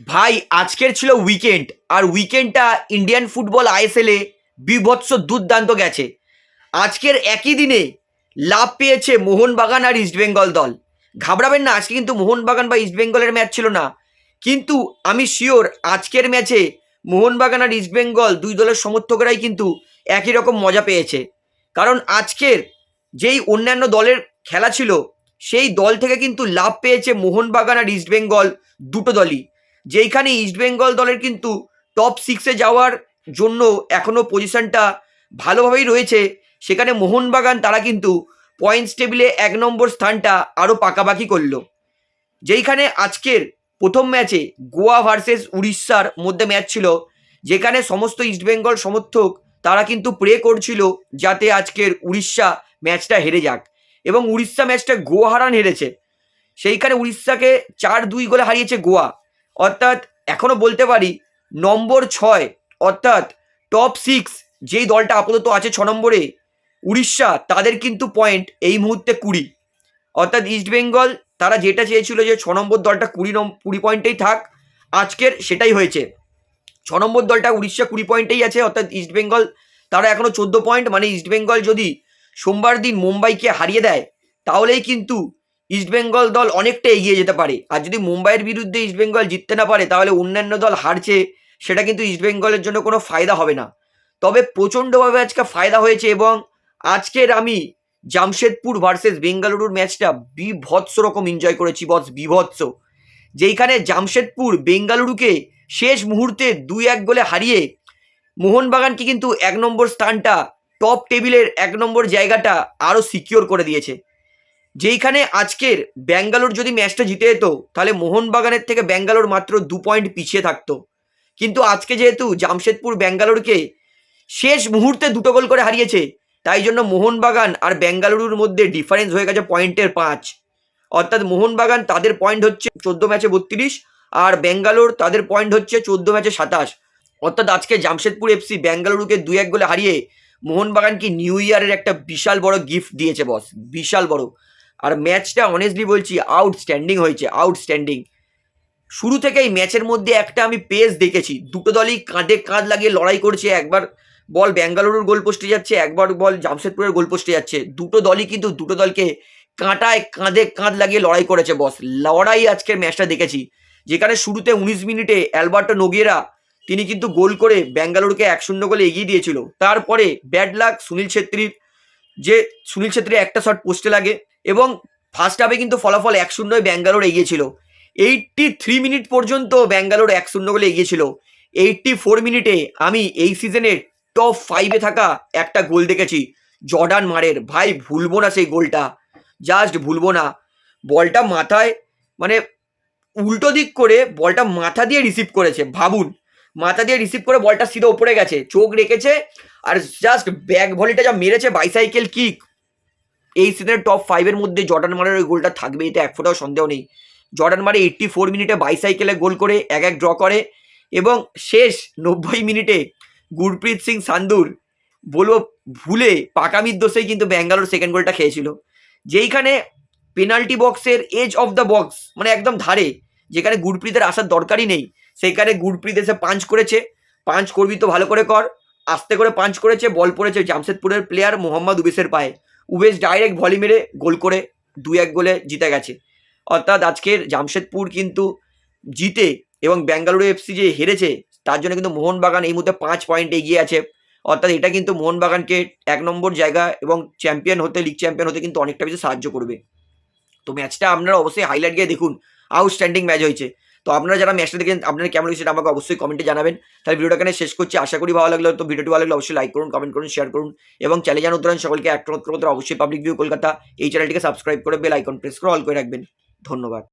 ভাই, আজকের ছিল উইকেন্ড আর উইকেন্ডটা ইন্ডিয়ান ফুটবল আইএসএলে বিভৎস দুর্দান্ত গেছে। আজকের একই দিনে লাভ পেয়েছে মোহনবাগান আর ইস্টবেঙ্গল দল। ঘাবড়াবেন না, আজকে কিন্তু মোহনবাগান বা ইস্টবেঙ্গলের ম্যাচ ছিল না। কিন্তু আমি শিওর আজকের ম্যাচে মোহনবাগান আর ইস্টবেঙ্গল দুই দলের সমর্থকরাই কিন্তু একই রকম মজা পেয়েছে। কারণ আজকের যেই অন্যান্য দলের খেলা ছিল, সেই দল থেকে কিন্তু লাভ পেয়েছে মোহনবাগান আর ইস্টবেঙ্গল দুটো দলই। যেইখানে ইস্টবেঙ্গল দলের কিন্তু টপ সিক্সে যাওয়ার জন্য এখনও পজিশনটা ভালোভাবেই রয়েছে, সেখানে মোহনবাগান তারা কিন্তু পয়েন্টস টেবিলে এক নম্বর স্থানটা আরও পাকাপাকি করল। যেইখানে আজকের প্রথম ম্যাচে গোয়া ভার্সেস উড়িষ্যার মধ্যে ম্যাচ ছিল, যেখানে সমস্ত ইস্টবেঙ্গল সমর্থক তারা কিন্তু প্রে করছিল যাতে আজকের উড়িষ্যা ম্যাচটা হেরে যাক। এবং উড়িষ্যা ম্যাচটা গোয়া হারান হেরেছে। সেইখানে উড়িষ্যাকে চার দুই গোলে হারিয়েছে গোয়া। অর্থাৎ এখনও বলতে পারি নম্বর ছয়, অর্থাৎ টপ সিক্স যেই দলটা আপাতত আছে ছ নম্বরে, উড়িষ্যা, তাদের কিন্তু পয়েন্ট এই মুহূর্তে কুড়ি। অর্থাৎ ইস্টবেঙ্গল তারা যেটা চেয়েছিল যে ছ নম্বর দলটা কুড়ি নম, কুড়ি পয়েন্টেই থাক, আজকের সেটাই হয়েছে। ছ নম্বর দলটা উড়িষ্যা কুড়ি পয়েন্টেই আছে, অর্থাৎ ইস্টবেঙ্গল তারা এখনও চোদ্দ পয়েন্ট মানে ইস্টবেঙ্গল যদি সোমবার দিন মুম্বাইকে হারিয়ে দেয়, তাহলেই কিন্তু ইস্টবেঙ্গল দল অনেকটা এগিয়ে যেতে পারে। আর যদি মুম্বাইয়ের বিরুদ্ধে ইস্টবেঙ্গল জিততে না পারে, তাহলে অন্যান্য দল হারছে, সেটা কিন্তু ইস্টবেঙ্গলের জন্য কোনো ফায়দা হবে না। তবে প্রচণ্ডভাবে আজকে ফায়দা হয়েছে এবং আজকের আমি জামশেদপুর ভার্সেস বেঙ্গালুরুর ম্যাচটা বিভৎস রকম এনজয় করেছি বস বিভৎস। যেইখানে জামশেদপুর বেঙ্গালুরুকে শেষ মুহূর্তে দুই এক গোলে হারিয়ে মোহনবাগানকে কিন্তু এক নম্বর স্থানটা টপ টেবিলের এক নম্বর জায়গাটা আরও সিকিওর করে দিয়েছে। যেইখানে আজকের ব্যাঙ্গালোর যদি ম্যাচটা জিতে যেত, তাহলে মোহনবাগানের থেকে ব্যাঙ্গালোর মাত্র দু পয়েন্ট পিছিয়ে থাকতো। কিন্তু আজকে যেহেতু জামশেদপুর ব্যাঙ্গালোরকে শেষ মুহূর্তে দুটো গোল করে হারিয়েছে, তাই জন্য মোহনবাগান আর বেঙ্গালুরুর মধ্যে ডিফারেন্স হয়ে গেছে পয়েন্টের পাঁচ। অর্থাৎ মোহনবাগান তাদের পয়েন্ট হচ্ছে চোদ্দ ম্যাচে বত্রিশ, আর বেঙ্গালোর তাদের পয়েন্ট হচ্ছে চোদ্দ ম্যাচে সাতাশ। অর্থাৎ আজকে জামশেদপুর এফসি বেঙ্গালুরুকে দুই এক গোলে হারিয়ে মোহনবাগানকে নিউ ইয়ারের একটা বিশাল বড় গিফট দিয়েছে বস বিশাল বড়। আর ম্যাচটা অনেস্টলি বলছি আউটস্ট্যান্ডিং হয়েছে আউটস্ট্যান্ডিং শুরু থেকেই ম্যাচের মধ্যে একটা আমি পেস দেখেছি। দুটো দলই কাঁধে কাঁধ লাগিয়ে লড়াই করছে। একবার বল বেঙ্গালুরুর গোল পোস্টে যাচ্ছে, একবার বল জামশেদপুরের গোল পোস্টে যাচ্ছে। দুটো দলই কিন্তু দুটো দলকে কাঁটায় কাঁধে কাঁধ লাগিয়ে লড়াই করেছে বস লড়াই আজকের ম্যাচটা দেখেছি। যেখানে শুরুতে উনিশ মিনিটে অ্যালবার্টো নোগিয়েরা, তিনি কিন্তু গোল করে বেঙ্গালুরুকে এক শূন্য গোলে এগিয়ে দিয়েছিল। তারপরে ব্যাড লাক, সুনীল ছেত্রীর যে, সুনীল ছেত্রী একটা শট পোস্টে লাগে। এবং ফার্স্ট হাফে কিন্তু ফলাফল এক শূন্যয় ব্যাঙ্গালোর এগিয়েছিল। এইটটি থ্রি মিনিট পর্যন্ত ব্যাঙ্গালোর এক শূন্য গোলে এগিয়েছিল। এইটটি ফোর মিনিটে আমি এই সিজনের টপ ফাইভে থাকা একটা গোল দেখেছি, জর্ডান মারের। ভাই, ভুলবো না সেই গোলটা। জাস্ট ভুলবো না। বলটা মাথায় মানে উল্টো দিক করে বলটা মাথা দিয়ে রিসিভ করেছে, ভাবুন। মাথা দিয়ে রিসিভ করে বলটা সিধা ওপরে গেছে, চোখ রেখেছে, আর জাস্ট ব্যাক ভলিটা যা মেরেছে বাইসাইকেল কিক এই সিজনের টপ ফাইভের মধ্যে জর্ডান মারের ওই গোলটা থাকবে এটা এক ফোটাও সন্দেহ নেই। জর্ডান মারে এইট্টি ফোর মিনিটে বাইসাইকেলে গোল করে এক এক ড্র করে এবং শেষ নব্বই মিনিটে গুরপ্রীত সিং সান্দুর বলব ভুলে পাকামির দোষেই কিন্তু ব্যাঙ্গালোর সেকেন্ড গোলটা খেয়েছিল। যেইখানে পেনাল্টি বক্সের এজ অফ দ্য বক্স মানে একদম ধারে, যেখানে গুরপ্রীতের আসার দরকারই নেই সেখানে গুরপ্রীত এসে পাঞ্চ করেছে। পাঞ্চ করবি তো ভালো করে কর, আস্তে করে পাঞ্চ করেছে বল পড়েছে জামশেদপুরের প্লেয়ার মোহাম্মদ উবেসের পায়ে। উবেশ ডাইরেক্ট ভলি মেরে গোল করে দু এক গোলে জিতে গেছে। অর্থাৎ আজকের জামশেদপুর কিন্তু জিতে এবং বেঙ্গালুরু এফসি যে হেরেছে, তার জন্য কিন্তু মোহনবাগান এই মুহূর্তে পাঁচ পয়েন্ট এগিয়ে আছে। অর্থাৎ এটা কিন্তু মোহনবাগানকে এক নম্বর জায়গা এবং চ্যাম্পিয়ন হতে লিগ চ্যাম্পিয়ন হতে কিন্তু অনেকটা বেশি সাহায্য করবে। তো ম্যাচটা আপনারা অবশ্যই হাইলাইট গিয়ে দেখুন। আউটস্ট্যান্ডিং ম্যাচ হয়েছে। তো আপনারা যারা ম্যাচটা দেখেন আপনারা কেমন হয়েছে সেটা আমাকে অবশ্যই কমেন্টে জানাবেন। তাহলে ভিডিওটা এখানে শেষ করছি। আশা করি ভালো লাগল। তো ভিডিওটি ভালো লাগলে অবশ্যই লাইক করুন কমেন্ট করুন শেয়ার করুন। এবং চ্যানেল জান উত্তরায়ণ সকলকে একটা অবশ্যই পাবলিক ভিউ কলকাতা। এই চ্যানেলটিকে সাবস্ক্রাইব করে বেল আইকন প্রেস করে অল করে রাখবেন। ধন্যবাদ।